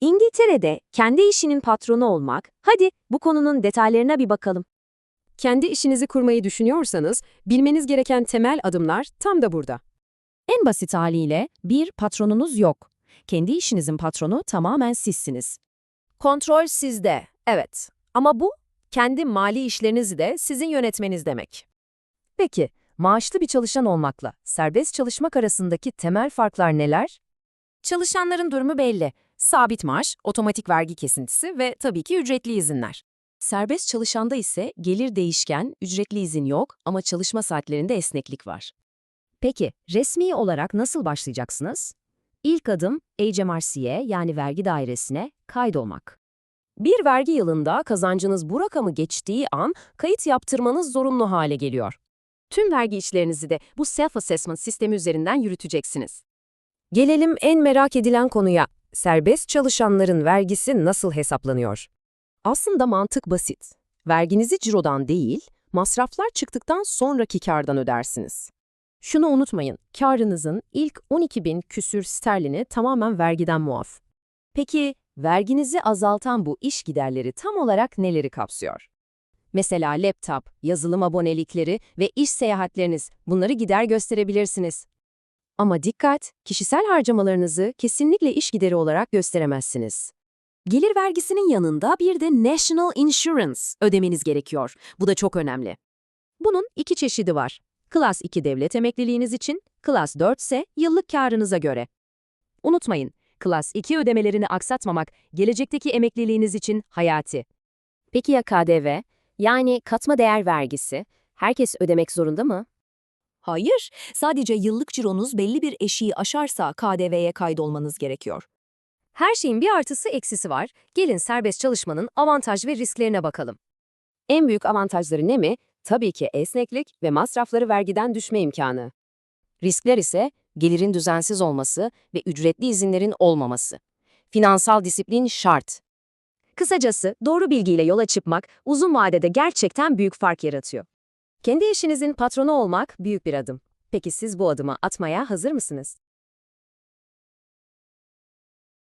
İngiltere'de kendi işinin patronu olmak, hadi bu konunun detaylarına bir bakalım. Kendi işinizi kurmayı düşünüyorsanız bilmeniz gereken temel adımlar tam da burada. En basit haliyle bir patronunuz yok. Kendi işinizin patronu tamamen sizsiniz. Kontrol sizde, evet. Ama bu, kendi mali işlerinizi de sizin yönetmeniz demek. Peki, maaşlı bir çalışan olmakla serbest çalışmak arasındaki temel farklar neler? Çalışanların durumu belli. Sabit maaş, otomatik vergi kesintisi ve tabii ki ücretli izinler. Serbest çalışanda ise gelir değişken, ücretli izin yok ama çalışma saatlerinde esneklik var. Peki, resmi olarak nasıl başlayacaksınız? İlk adım HMRC'ye yani vergi dairesine kaydolmak. Bir vergi yılında kazancınız bu rakamı geçtiği an kayıt yaptırmanız zorunlu hale geliyor. Tüm vergi işlerinizi de bu self-assessment sistemi üzerinden yürüteceksiniz. Gelelim en merak edilen konuya. Serbest çalışanların vergisi nasıl hesaplanıyor? Aslında mantık basit. Verginizi cirodan değil, masraflar çıktıktan sonraki kardan ödersiniz. Şunu unutmayın, karınızın ilk 12 bin küsür sterlini tamamen vergiden muaf. Peki, verginizi azaltan bu iş giderleri tam olarak neleri kapsıyor? Mesela laptop, yazılım abonelikleri ve iş seyahatleriniz, bunları gider gösterebilirsiniz. Ama dikkat, kişisel harcamalarınızı kesinlikle iş gideri olarak gösteremezsiniz. Gelir vergisinin yanında bir de National Insurance ödemeniz gerekiyor. Bu da çok önemli. Bunun iki çeşidi var. Klas 2 devlet emekliliğiniz için, Klas 4 ise yıllık karınıza göre. Unutmayın, Klas 2 ödemelerini aksatmamak gelecekteki emekliliğiniz için hayati. Peki ya KDV? Yani katma değer vergisi? Herkes ödemek zorunda mı? Hayır, sadece yıllık cironuz belli bir eşiği aşarsa KDV'ye kaydolmanız gerekiyor. Her şeyin bir artısı eksisi var. Gelin serbest çalışmanın avantaj ve risklerine bakalım. En büyük avantajları ne mi? Tabii ki esneklik ve masrafları vergiden düşme imkanı. Riskler ise gelirin düzensiz olması ve ücretli izinlerin olmaması. Finansal disiplin şart. Kısacası doğru bilgiyle yola çıkmak uzun vadede gerçekten büyük fark yaratıyor. Kendi işinizin patronu olmak büyük bir adım. Peki siz bu adımı atmaya hazır mısınız?